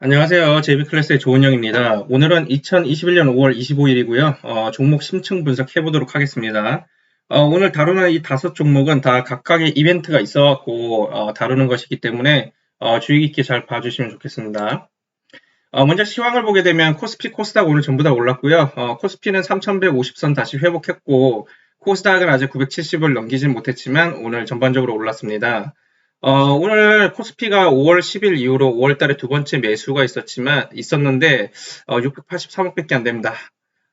안녕하세요. JB클래스의 조은영입니다. 오늘은 2021년 5월 25일이고요. 종목 심층 분석해 보도록 하겠습니다. 어, 오늘 다루는 이 다섯 종목은 다 각각의 이벤트가 있어갖고 어, 다루는 것이기 때문에 어, 주의 깊게 잘 봐주시면 좋겠습니다. 어, 먼저 시황을 보게 되면 코스피, 코스닥 오늘 전부 다 올랐고요. 어, 코스피는 3150선 다시 회복했고 코스닥은 아직 970을 넘기진 못했지만 오늘 전반적으로 올랐습니다. 어, 오늘 코스피가 5월 10일 이후로 5월 달에 두 번째 매수가 있었지만, 있었는데, 어, 683억 밖에 안 됩니다.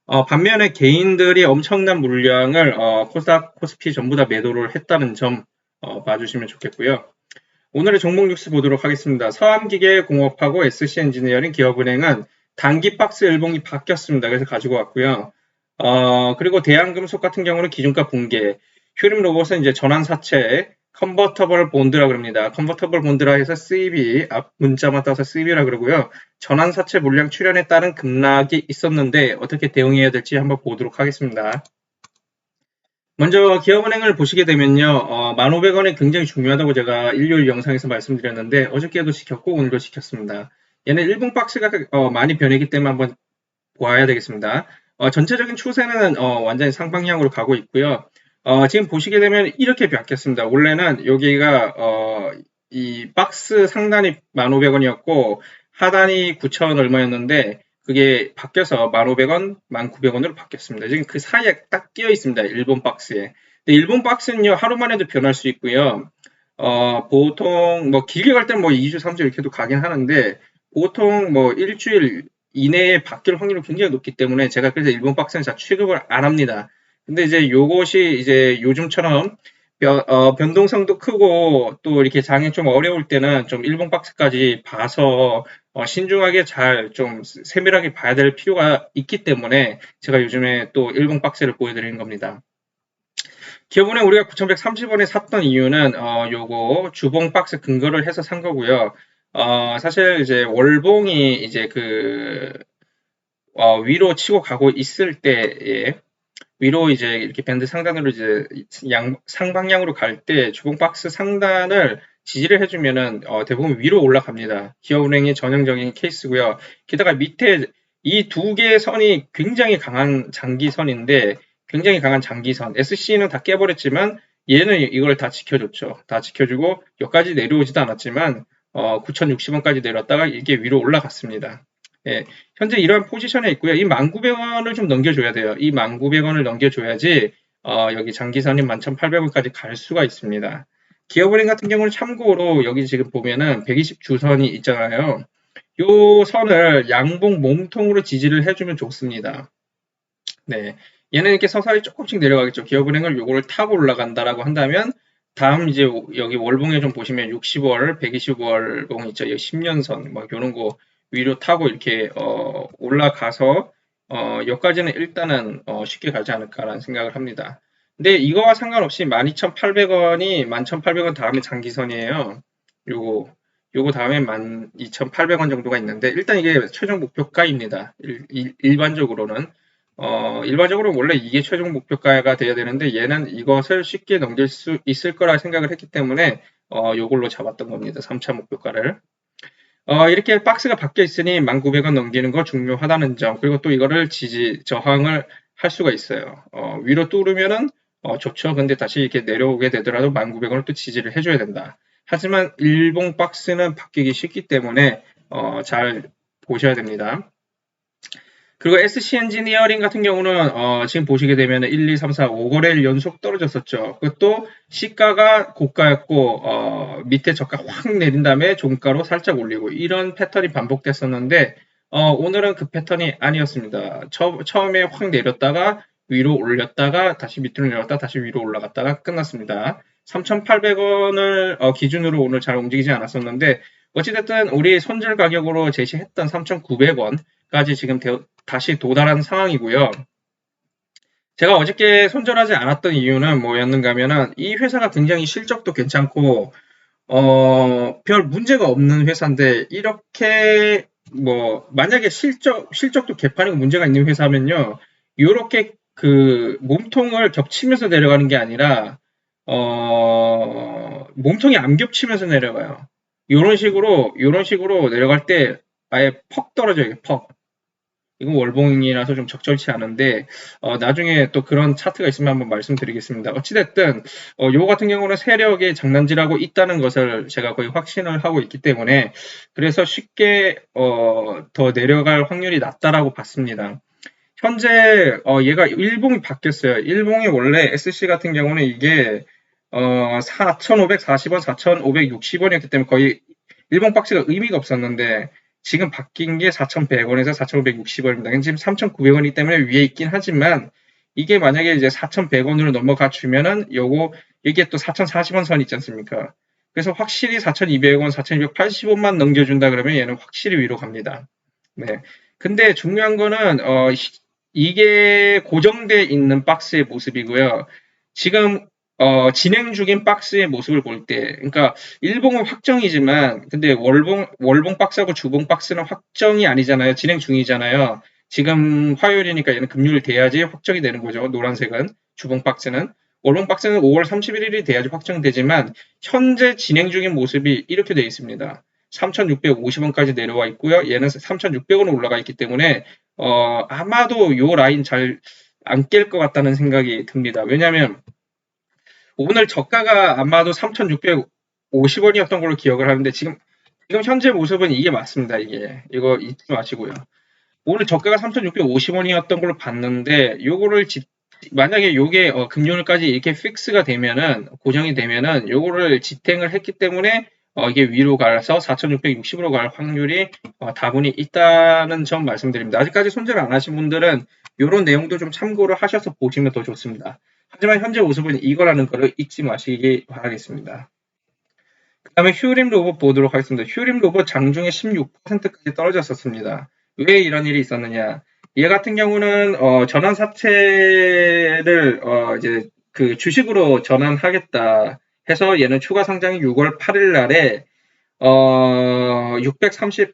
어, 반면에 개인들이 엄청난 물량을, 어, 코스닥, 코스피 전부 다 매도를 했다는 점, 어, 봐주시면 좋겠고요. 오늘의 종목 뉴스 보도록 하겠습니다. 서암기계공업하고 SC엔지니어링 기업은행은 단기 박스 일봉이 바뀌었습니다. 그래서 가지고 왔고요. 어, 그리고 대한금속 같은 경우는 기준가 붕괴, 휴림 로봇은 이제 전환 사채, 컨버터블 본드라 그럽니다. 컨버터블 본드라 해서 CB, 앞 문자만 따서 CB라 그러고요. 전환 사채 물량 출현에 따른 급락이 있었는데 어떻게 대응해야 될지 한번 보도록 하겠습니다. 먼저 기업은행을 보시게 되면요. 어, 1,500원이 굉장히 중요하다고 제가 일요일 영상에서 말씀드렸는데 어저께도 지켰고 오늘도 지켰습니다. 얘는 1분 박스가 어, 많이 변했기 때문에 한번 보아야 되겠습니다. 어, 전체적인 추세는 어, 완전히 상방향으로 가고 있고요. 어, 지금 보시게 되면 이렇게 바뀌었습니다. 원래는 여기가 어, 이 박스 상단이 1,500원이었고 하단이 9,000원 얼마였는데 그게 바뀌어서 1,500원, 1,900원으로 바뀌었습니다. 지금 그 사이에 딱 끼어 있습니다. 일본 박스에. 근데 일본 박스는요 하루 만에도 변할 수 있고요. 어, 보통 뭐 길게 갈 때는 뭐 2주, 3주 이렇게도 가긴 하는데 보통 뭐 일주일 이내에 바뀔 확률이 굉장히 높기 때문에 제가 그래서 일본 박스는 잘 취급을 안 합니다. 근데 이제 요것이 이제 요즘처럼 변, 어, 변동성도 크고 또 이렇게 장이 좀 어려울 때는 좀 일본 박스까지 봐서 어, 신중하게 잘 좀 세밀하게 봐야 될 필요가 있기 때문에 제가 요즘에 또 일본 박스를 보여드리는 겁니다. 기업은행 우리가 9,130원에 샀던 이유는 어, 요거 주봉 박스 근거를 해서 산 거고요. 어, 사실 이제 월봉이 이제 그 어, 위로 치고 가고 있을 때에 위로 이제 이렇게 밴드 상단으로 이제 양, 상방향으로 갈 때 주봉 박스 상단을 지지를 해주면은 어, 대부분 위로 올라갑니다. 기업은행이 전형적인 케이스고요. 게다가 밑에 이 두 개의 선이 굉장히 강한 장기선인데 굉장히 강한 장기선. SC는 다 깨버렸지만 얘는 이걸 다 지켜줬죠. 다 지켜주고 여기까지 내려오지도 않았지만 어, 9,060원까지 내렸다가 이게 위로 올라갔습니다. 예, 현재 이러한 포지션에 있고요. 이 19,000원을 좀 넘겨줘야 돼요. 이 19,000원을 넘겨줘야지 어, 여기 장기선이 11,800원까지 갈 수가 있습니다. 기업은행 같은 경우는 참고로 여기 지금 보면은 120 주선이 있잖아요. 요 선을 양봉 몸통으로 지지를 해주면 좋습니다. 네. 얘는 이렇게 서서히 조금씩 내려가겠죠. 기업은행을 요거를 타고 올라간다라고 한다면 다음 이제 여기 월봉에 좀 보시면 60월, 120월 봉 있죠. 10년선 막 요런 거 위로 타고 이렇게 어, 올라가서 어, 여기까지는 일단은 어, 쉽게 가지 않을까라는 생각을 합니다. 근데 이거와 상관없이 12,800원이 11,800원 다음에 장기선이에요. 요거 요거 다음에 12,800원 정도가 있는데 일단 이게 최종 목표가입니다. 일, 반적으로는 어, 일반적으로 원래 이게 최종 목표가가 돼야 되는데 얘는 이것을 쉽게 넘길 수 있을 거라 생각을 했기 때문에 어, 요걸로 잡았던 겁니다. 3차 목표가를. 어, 이렇게 박스가 바뀌어 있으니 1900원 넘기는 거 중요하다는 점 그리고 또 이거를 지지 저항을 할 수가 있어요. 어, 위로 뚫으면은 어, 좋죠. 근데 다시 이렇게 내려오게 되더라도 1900원을 또 지지를 해줘야 된다. 하지만 일봉 박스는 바뀌기 쉽기 때문에 어, 잘 보셔야 됩니다. 그리고 SC 엔지니어링 같은 경우는 어, 지금 보시게 되면 1, 2, 3, 4, 5거래일 연속 떨어졌었죠. 그것도 시가가 고가였고 어, 밑에 저가 확 내린 다음에 종가로 살짝 올리고 이런 패턴이 반복됐었는데 어, 오늘은 그 패턴이 아니었습니다. 처, 처음에 확 내렸다가 위로 올렸다가 다시 밑으로 내렸다 다시 위로 올라갔다가 끝났습니다. 3,800원을 어, 기준으로 오늘 잘 움직이지 않았었는데 어찌됐든 우리 손절 가격으로 제시했던 3,900원 까지 지금 다시 도달한 상황이고요. 제가 어저께 손절하지 않았던 이유는 뭐였는가 하면은 이 회사가 굉장히 실적도 괜찮고 어, 별 문제가 없는 회사인데 이렇게 뭐 만약에 실적 실적도 개판이고 문제가 있는 회사면요. 이렇게 그 몸통을 겹치면서 내려가는 게 아니라 어, 몸통이 안 겹치면서 내려가요. 이런 식으로 이런 식으로 내려갈 때 아예 퍽 떨어져요. 퍽. 이건 월봉이라서 좀 적절치 않은데 어, 나중에 또 그런 차트가 있으면 한번 말씀드리겠습니다. 어찌됐든 어, 요 같은 경우는 세력이 장난질하고 있다는 것을 제가 거의 확신을 하고 있기 때문에 그래서 쉽게 어, 더 내려갈 확률이 낮다라고 봤습니다. 현재 어, 얘가 일봉이 바뀌었어요. 일봉이 원래 SC 같은 경우는 이게 어, 4,540원, 4,560원이었기 때문에 거의 일봉 박스가 의미가 없었는데 지금 바뀐 게 4,100원에서 4,560원입니다. 지금 3,900원이기 때문에 위에 있긴 하지만 이게 만약에 이제 4,100원으로 넘어가 주면은 요거 이게 또 4,040원 선 있지 않습니까? 그래서 확실히 4,200원, 4,280원만 넘겨준다 그러면 얘는 확실히 위로 갑니다. 네. 근데 중요한 거는 어 이게 고정돼 있는 박스의 모습이고요. 지금 어, 진행 중인 박스의 모습을 볼 때, 그러니까 일봉은 확정이지만, 근데 월봉 월봉 박스하고 주봉 박스는 확정이 아니잖아요. 진행 중이잖아요. 지금 화요일이니까 얘는 금요일 돼야지 확정이 되는 거죠. 노란색은 주봉 박스는 월봉 박스는 5월 31일이 돼야지 확정되지만 현재 진행 중인 모습이 이렇게 되어 있습니다. 3,650원까지 내려와 있고요. 얘는 3,600원 올라가 있기 때문에 어, 아마도 요 라인 잘 안 깰 것 같다는 생각이 듭니다. 왜냐하면 오늘 저가가 아마도 3,650원이었던 걸로 기억을 하는데 지금 지금 현재 모습은 이게 맞습니다. 이게 이거 잊지 마시고요. 오늘 저가가 3,650원이었던 걸로 봤는데 요거를 지, 만약에 요게 어, 금요일까지 이렇게 픽스가 되면은 고정이 되면은 요거를 지탱을 했기 때문에 어, 이게 위로 가서 4,660으로 갈 확률이 어, 다분히 있다는 점 말씀드립니다. 아직까지 손절 안 하신 분들은 이런 내용도 좀 참고를 하셔서 보시면 더 좋습니다. 하지만 현재 모습은 이거라는 것을 잊지 마시기 바라겠습니다. 그 다음에 휴림 로봇 보도록 하겠습니다. 휴림 로봇 장중에 16%까지 떨어졌었습니다. 왜 이런 일이 있었느냐? 얘 같은 경우는 어, 전환 사채를 어, 이제 그 주식으로 전환하겠다 해서 얘는 추가 상장이 6월 8일 날에 어, 630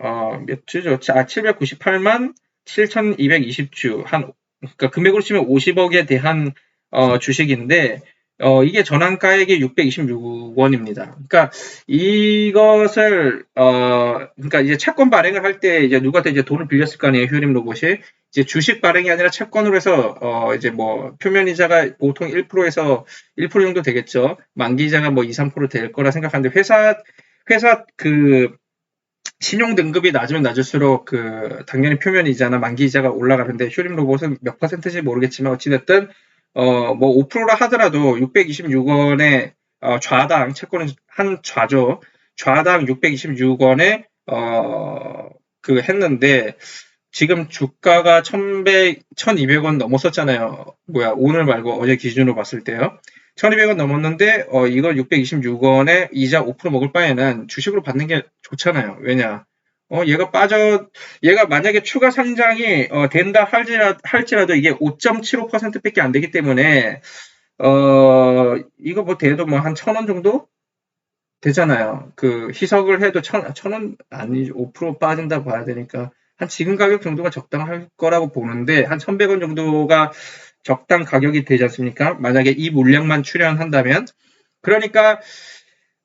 어, 몇 주죠? 아, 798만 7,220주 한 그러니까 금액으로 치면 50억에 대한 어, 주식인데 어, 이게 전환가액이 626원입니다. 그러니까 이것을 어, 그러니까 이제 채권 발행을 할 때 이제 누구한테 이제 돈을 빌렸을 거 아니에요, 휴림 로봇이. 이제 주식 발행이 아니라 채권으로 해서 어, 이제 뭐 표면 이자가 보통 1%에서 1% 정도 되겠죠. 만기 이자가 뭐 2, 3%될 거라 생각하는데 회사 회사 그 신용 등급이 낮으면 낮을수록 그 당연히 표면 이자나 만기 이자가 올라가는데 휴림 로봇은 몇 퍼센트인지 모르겠지만 어찌됐든 어, 뭐 5%라 하더라도 626원에 어, 좌당 채권은 한 좌죠. 좌당 626원에 어, 그 했는데 지금 주가가 1100, 1200원 넘었었잖아요. 뭐야, 오늘 말고 어제 기준으로 봤을 때요. 1200원 넘었는데 어, 이걸 626원에 이자 5% 먹을 바에는 주식으로 받는 게 좋잖아요. 왜냐? 어, 얘가 빠져, 얘가 만약에 추가 상장이 어, 된다 할지라, 할지라도 이게 5.75%밖에 안 되기 때문에, 어, 이거 뭐 돼도 뭐 한 천 원 정도? 되잖아요. 그 희석을 해도 천, 천 원 아니, 5% 빠진다 봐야 되니까, 한 지금 가격 정도가 적당할 거라고 보는데, 한 1100원 정도가 적당 가격이 되지 않습니까? 만약에 이 물량만 출연한다면. 그러니까,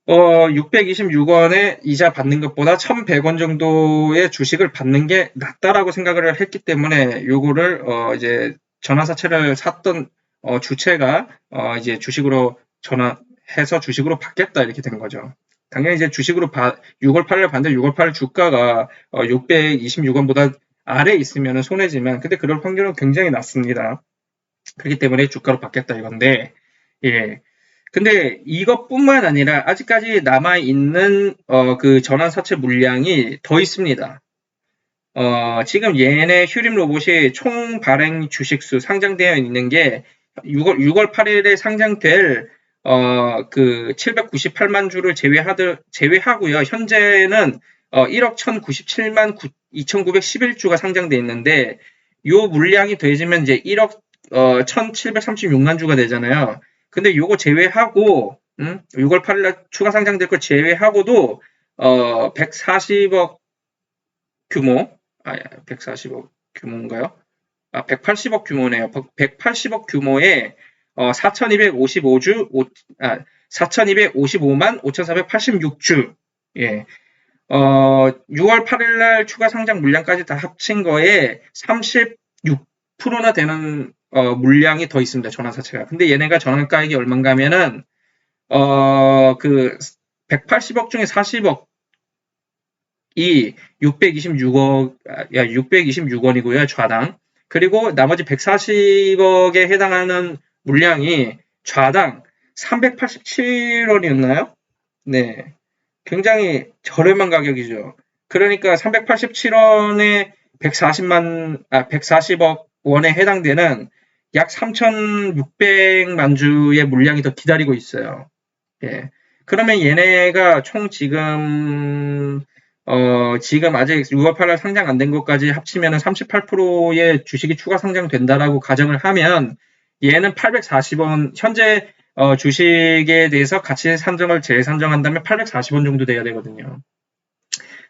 어, 626원에 이자 받는 것보다 1100원 정도의 주식을 받는 게 낫다라고 생각을 했기 때문에 요거를 어, 이제 전화사채를 샀던 어, 주체가 어, 이제 주식으로 전화해서 주식으로 받겠다 이렇게 된 거죠. 당연히 이제 주식으로 바, 6월 8일 받는데 6월 8일 주가가 어, 626원보다 아래 있으면 손해지만 근데 그럴 확률은 굉장히 낮습니다. 그렇기 때문에 주가로 받겠다 이건데 예. 근데 이것뿐만 아니라 아직까지 남아 있는 어, 그 전환 사채 물량이 더 있습니다. 어, 지금 얘네 휴림 로봇이 총 발행 주식수 상장되어 있는 게 6월, 6월 8일에 상장될 어, 그 798만 주를 제외하드, 제외하고요. 현재는 어, 1억 1097만 2911주가 상장되어 있는데 요 물량이 더해지면 이제 1억 어, 1736만 주가 되잖아요. 근데 요거 제외하고 음? 6월 8일날 추가 상장될 걸 제외하고도 어 140억 규모 아 140억 규모인가요? 아 180억 규모네요. 180억 규모의 어 4,255주 아 4,255만 5,486주 예. 어, 6월 8일 날 추가 상장 물량까지 다 합친 거에 36%나 되는 어, 물량이 더 있습니다. 전환사채가. 근데 얘네가 전환가액이 얼마인가 하면은 어, 그 180억 중에 40억 이 626억, 야, 626원이고요, 좌당. 그리고 나머지 140억에 해당하는 물량이 좌당 387원이었나요? 네. 굉장히 저렴한 가격이죠. 그러니까 387원에 140만, 아, 140억 원에 해당되는 약 3,600만 주의 물량이 더 기다리고 있어요. 예. 그러면 얘네가 총 지금 어, 지금 아직 6월 8일 상장 안 된 것까지 합치면 38%의 주식이 추가 상장된다라고 가정을 하면 얘는 840원 현재 어, 주식에 대해서 가치 산정을 재산정한다면 840원 정도 돼야 되거든요.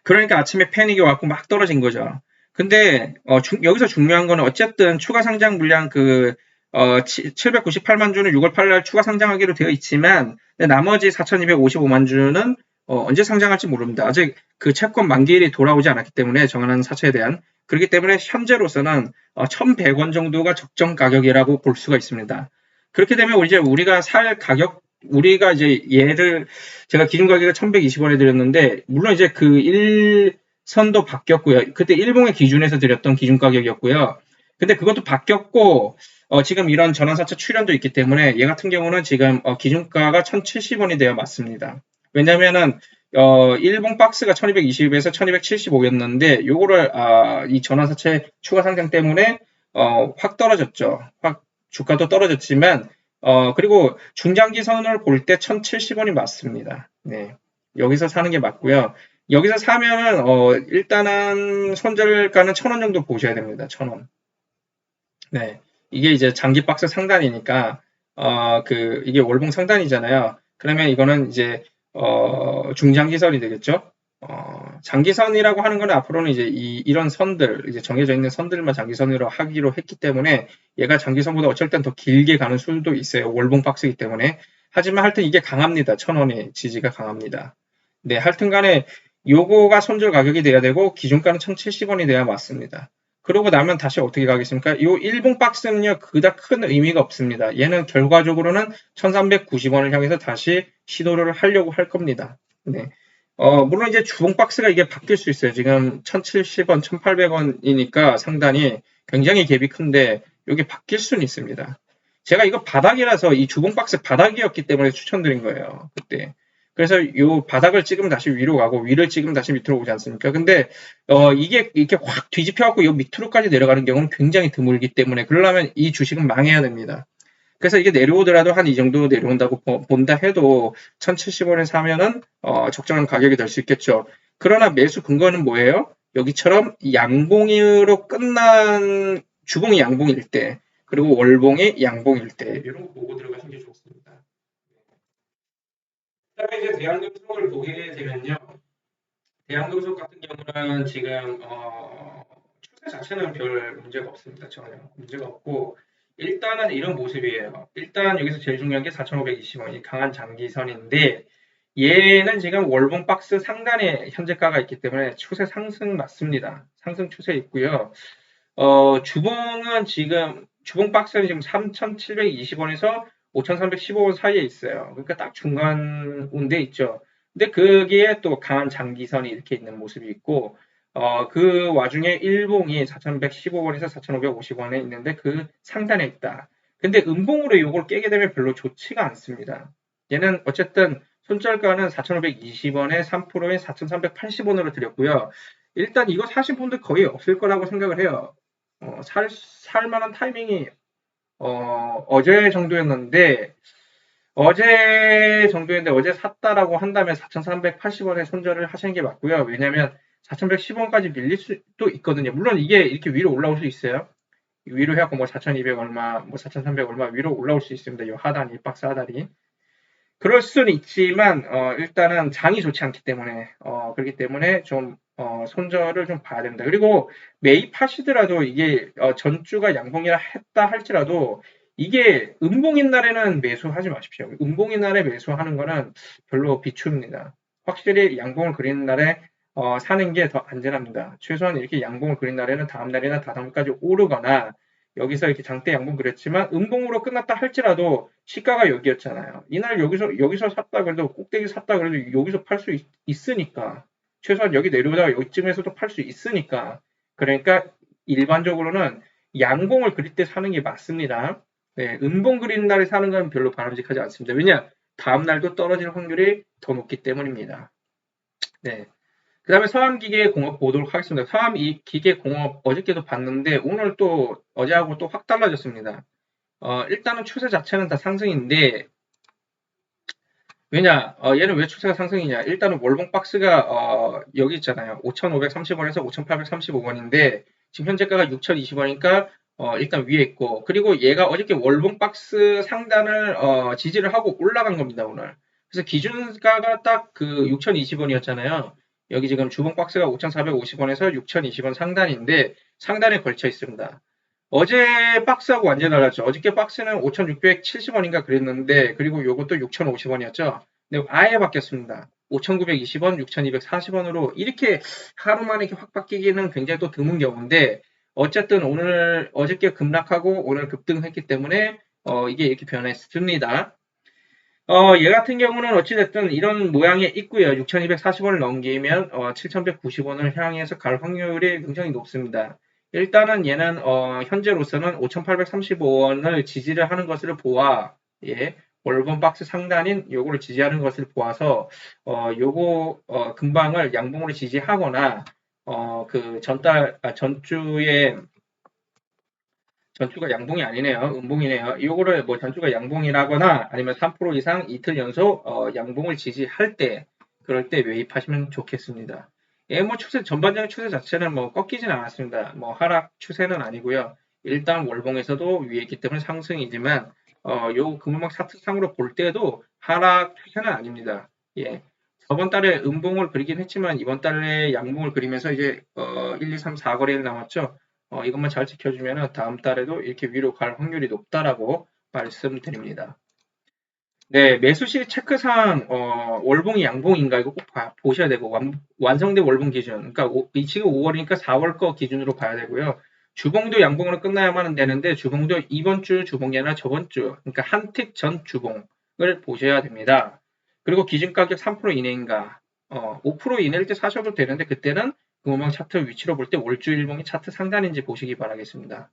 그러니까 아침에 패닉이 왔고 막 떨어진 거죠. 근데 어, 주, 여기서 중요한 거는 어쨌든 추가 상장 물량 그 어, 798만 주는 6월 8일 추가 상장하기로 되어 있지만 나머지 4,255만 주는 어, 언제 상장할지 모릅니다. 아직 그 채권 만기일이 돌아오지 않았기 때문에 정하는 사채에 대한 그렇기 때문에 현재로서는 어, 1,100원 정도가 적정 가격이라고 볼 수가 있습니다. 그렇게 되면 이제 우리가 살 가격 우리가 이제 얘를 제가 기준 가격을 1,120원에 드렸는데 물론 이제 그 1 선도 바뀌었고요. 그때 일봉의 기준에서 드렸던 기준 가격이었고요. 근데 그것도 바뀌었고 어, 지금 이런 전환사채 출연도 있기 때문에 얘 같은 경우는 지금 어, 기준가가 1,070원이 되어 맞습니다. 왜냐면은 어, 일본 박스가 1220에서 1275였는데 요거를 아, 이 전환사채 추가 상장 때문에 어, 확 떨어졌죠. 확 주가도 떨어졌지만 어, 그리고 중장기 선을 볼 때 1070원이 맞습니다. 네. 여기서 사는 게 맞고요. 여기서 사면은 어, 일단은 손절가는 1000원 정도 보셔야 됩니다. 1000원. 네. 이게 이제 장기 박스 상단이니까 어, 그 이게 월봉 상단이잖아요. 그러면 이거는 이제 어, 중장기선이 되겠죠. 어, 장기선이라고 하는 건 앞으로는 이제 이, 이런 선들, 이제 정해져 있는 선들만 장기선으로 하기로 했기 때문에 얘가 장기선보다 어쩔 땐 더 길게 가는 수도 있어요. 월봉 박스이기 때문에. 하지만 하여튼 이게 강합니다. 천 원의 지지가 강합니다. 네, 하여튼 간에 요거가 손절 가격이 돼야 되고 기준가는 1070원이 돼야 맞습니다. 그러고 나면 다시 어떻게 가겠습니까? 이 일봉 박스는요, 그닥 큰 의미가 없습니다. 얘는 결과적으로는 1390원을 향해서 다시 시도를 하려고 할 겁니다. 네. 어, 물론 이제 주봉 박스가 이게 바뀔 수 있어요. 지금 1070원, 1800원이니까 상단이 굉장히 갭이 큰데, 이게 바뀔 수는 있습니다. 제가 이거 바닥이라서 이 주봉 박스 바닥이었기 때문에 추천드린 거예요. 그때. 그래서 이 바닥을 찍으면 다시 위로 가고 위를 찍으면 다시 밑으로 오지 않습니까? 근데 어 이게 이렇게 확 뒤집혀 갖고 이 밑으로까지 내려가는 경우는 굉장히 드물기 때문에 그러려면 이 주식은 망해야 됩니다. 그래서 이게 내려오더라도 한 이 정도 내려온다고 본다 해도 1070원에 사면은 어 적정한 가격이 될 수 있겠죠. 그러나 매수 근거는 뭐예요? 여기처럼 양봉으로 끝난 주봉이 양봉일 때 그리고 월봉이 양봉일 때 이런 거 보고 들어가시는 게. 그다음에 이제 대한금속을 보게 되면요. 대한금속 같은 경우는 지금 어, 추세 자체는 별 문제가 없습니다. 전혀 문제가 없고 일단은 이런 모습이에요. 일단 여기서 제일 중요한 게 4,520원이 강한 장기선인데 얘는 지금 월봉 박스 상단에 현재가가 있기 때문에 추세 상승 맞습니다. 상승 추세 있고요. 어, 주봉은 지금 주봉 박스는 지금 3,720원에서 5,315원 사이에 있어요. 그러니까 딱 중간 운데 있죠. 근데 거기에 또 강한 장기선이 이렇게 있는 모습이 있고, 어, 그 와중에 일봉이 4,115원에서 4,550원에 있는데 그 상단에 있다. 근데 음봉으로 이걸 깨게 되면 별로 좋지가 않습니다. 얘는 어쨌든 손절가는 4,520원에 3%인 4,380원으로 드렸고요. 일단 이거 사신 분들 거의 없을 거라고 생각을 해요. 어, 살, 살 만한 타이밍이 어, 어제 정도였는데 어제 정도였는데 어제 샀다라고 한다면 4,380원에 손절을 하시는 게 맞고요. 왜냐하면 4,110원까지 밀릴 수도 있거든요. 물론 이게 이렇게 위로 올라올 수 있어요. 위로 해갖고 뭐 4,200 얼마, 뭐 4,300 얼마 위로 올라올 수 있습니다. 이 하단, 이 박스 하단이. 그럴 수는 있지만 어, 일단은 장이 좋지 않기 때문에 어, 그렇기 때문에 좀 어, 손절을 좀 봐야 됩니다. 그리고 매입하시더라도 이게 어, 전주가 양봉이라 했다 할지라도 이게 음봉인 날에는 매수하지 마십시오. 음봉인 날에 매수하는 거는 별로 비춥니다. 확실히 양봉을 그리는 날에 어, 사는 게 더 안전합니다. 최소한 이렇게 양봉을 그린 날에는 다음 날이나 다다음까지 오르거나 여기서 이렇게 장대 양봉 그렸지만 음봉으로 끝났다 할지라도 시가가 여기였잖아요. 이날 여기서 여기서 샀다 그래도 꼭대기 샀다 그래도 여기서 팔 수 있으니까 최소한 여기 내려오다가 여기쯤에서도 팔 수 있으니까 그러니까 일반적으로는 양봉을 그릴 때 사는 게 맞습니다. 네, 음봉 그리는 날에 사는 건 별로 바람직하지 않습니다. 왜냐? 다음 날도 떨어질 확률이 더 높기 때문입니다. 네. 그 다음에 서암 기계 공업 보도록 하겠습니다. 서암기계 공업 어저께도 봤는데 오늘 또 어제하고 또 확 달라졌습니다. 어, 일단은 추세 자체는 다 상승인데 왜냐 어, 얘는 왜 추세가 상승이냐. 일단은 월봉 박스가 어, 여기 있잖아요. 5,530원에서 5,835원인데 지금 현재가가 6,020원이니까 어, 일단 위에 있고. 그리고 얘가 어저께 월봉 박스 상단을 어, 지지를 하고 올라간 겁니다 오늘. 그래서 기준가가 딱 그 6,020원이었잖아요. 여기 지금 주봉 박스가 5,450원에서 6,020원 상단인데 상단에 걸쳐 있습니다. 어제 박스하고 완전히 달랐죠. 어저께 박스는 5,670원인가 그랬는데 그리고 요것도 6,050원이었죠. 근데 아예 바뀌었습니다. 5,920원, 6,240원으로 이렇게 하루 만에 이렇게 확 바뀌기는 굉장히 또 드문 경우인데 어쨌든 오늘 어저께 급락하고 오늘 급등했기 때문에 어, 이게 이렇게 변했습니다. 어, 얘 같은 경우는 어찌됐든 이런 모양이 있고요. 6,240원을 넘기면 어, 7,190원을 향해서 갈 확률이 굉장히 높습니다. 일단은 얘는 어, 현재로서는 5,835원을 지지를 하는 것을 보아 예, 월본 박스 상단인 요거를 지지하는 것을 보아서 어, 요거 어, 금방을 양봉으로 지지하거나 어, 그 전달 아, 전주에 전주가 양봉이 아니네요. 음봉이네요. 이거를 뭐 전주가 양봉이라거나 아니면 3% 이상 이틀 연속 어, 양봉을 지지할 때 그럴 때 매입하시면 좋겠습니다. 예, 뭐 추세 전반적인 추세 자체는 뭐 꺾이진 않았습니다. 뭐 하락 추세는 아니고요. 일단 월봉에서도 위에 있기 때문에 상승이지만 어, 요 금음악 차트상으로 볼 때도 하락 추세는 아닙니다. 예. 저번 달에 음봉을 그리긴 했지만 이번 달에 양봉을 그리면서 이제 어, 1, 2, 3, 4거래일 남았죠. 어, 이것만 잘 지켜주면 다음 달에도 이렇게 위로 갈 확률이 높다라고 말씀드립니다. 네, 매수 시 체크상 어, 월봉이 양봉인가 이거 꼭 봐, 보셔야 되고 완, 성된 월봉 기준 그러니까 오, 지금 5월이니까 4월 거 기준으로 봐야 되고요. 주봉도 양봉으로 끝나야만 되는데 주봉도 이번 주 주봉이 아니라 저번 주 그러니까 한 틱 전 주봉을 보셔야 됩니다. 그리고 기준 가격 3% 이내인가 어, 5% 이내일 때 사셔도 되는데 그때는 금호망 차트 위치로 볼 때 월주 일봉이 차트 상단인지 보시기 바라겠습니다.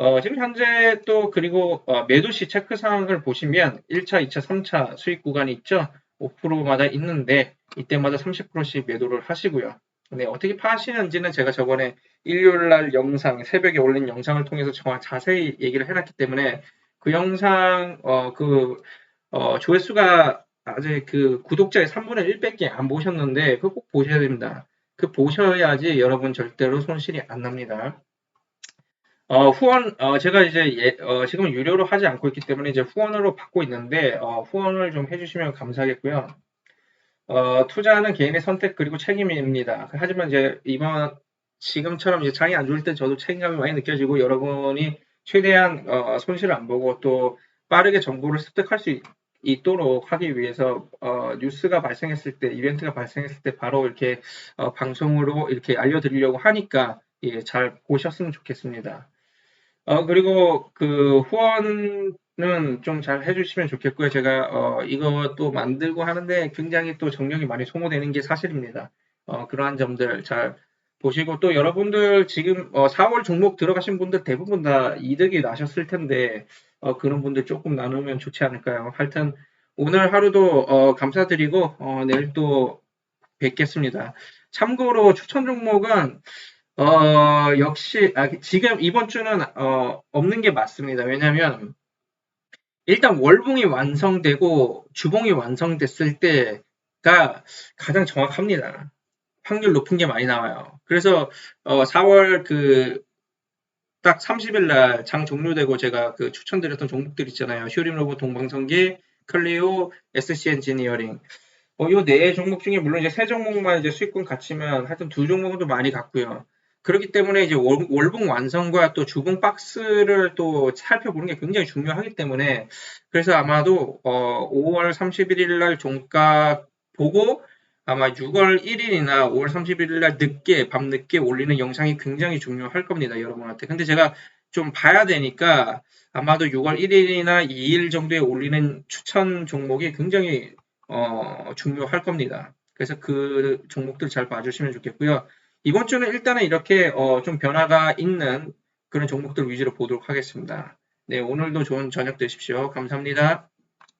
어, 지금 현재 또 그리고 어, 매도시 체크 사항을 보시면 1차, 2차, 3차 수익 구간이 있죠. 5%마다 있는데 이때마다 30%씩 매도를 하시고요. 네, 어떻게 파시는지는 제가 저번에 일요일 날 영상, 새벽에 올린 영상을 통해서 정말 자세히 얘기를 해놨기 때문에 그 영상, 어, 그, 어, 조회수가 아직 그 구독자의 3분의 1밖에 안 보셨는데 그거 꼭 보셔야 됩니다. 그 보셔야지 여러분 절대로 손실이 안 납니다. 어, 후원, 어, 제가 이제 예, 어, 지금 유료로 하지 않고 있기 때문에 이제 후원으로 받고 있는데, 어, 후원을 좀 해주시면 감사하겠고요. 어, 투자는 개인의 선택 그리고 책임입니다. 하지만 이제 이번, 지금처럼 이제 장이 안 좋을 때 저도 책임감이 많이 느껴지고 여러분이 최대한 어, 손실을 안 보고 또 빠르게 정보를 습득할 수 있, 있도록 하기 위해서 어, 뉴스가 발생했을 때 이벤트가 발생했을 때 바로 이렇게 어, 방송으로 이렇게 알려드리려고 하니까 예, 잘 보셨으면 좋겠습니다. 어, 그리고 그 후원은 좀 잘 해주시면 좋겠고요. 제가 어, 또 만들고 하는데 굉장히 또 정력이 많이 소모되는 게 사실입니다. 어, 그러한 점들 잘 보시고 또 여러분들 지금 4월 어, 종목 들어가신 분들 대부분 다 이득이 나셨을 텐데 어, 그런 분들 조금 나누면 좋지 않을까요? 하여튼 오늘 하루도 어, 감사드리고 어, 내일 또 뵙겠습니다. 참고로 추천 종목은 어, 역시 아, 지금 이번 주는 어, 없는 게 맞습니다. 왜냐하면 일단 월봉이 완성되고 주봉이 완성됐을 때가 가장 정확합니다. 확률 높은 게 많이 나와요. 그래서 어, 4월 그 딱 30일 날 장 종료되고 제가 그 추천드렸던 종목들 있잖아요. 휴림 로봇 동방성기, 클리오, SC 엔지니어링. 어, 요네 종목 중에 물론 이제 세 종목만 이제 수익금 갖추면 하여튼 두 종목은 또 많이 갔고요. 그렇기 때문에 이제 월, 월봉 완성과 또 주봉 박스를 또 살펴보는 게 굉장히 중요하기 때문에 그래서 아마도 어, 5월 31일 날 종가 보고 아마 6월 1일이나 5월 31일 날 늦게, 밤 늦게 올리는 영상이 굉장히 중요할 겁니다. 여러분한테. 근데 제가 좀 봐야 되니까 아마도 6월 1일이나 2일 정도에 올리는 추천 종목이 굉장히 어, 중요할 겁니다. 그래서 그 종목들 잘 봐주시면 좋겠고요. 이번 주는 일단은 이렇게 어, 좀 변화가 있는 그런 종목들 위주로 보도록 하겠습니다. 네, 오늘도 좋은 저녁 되십시오. 감사합니다.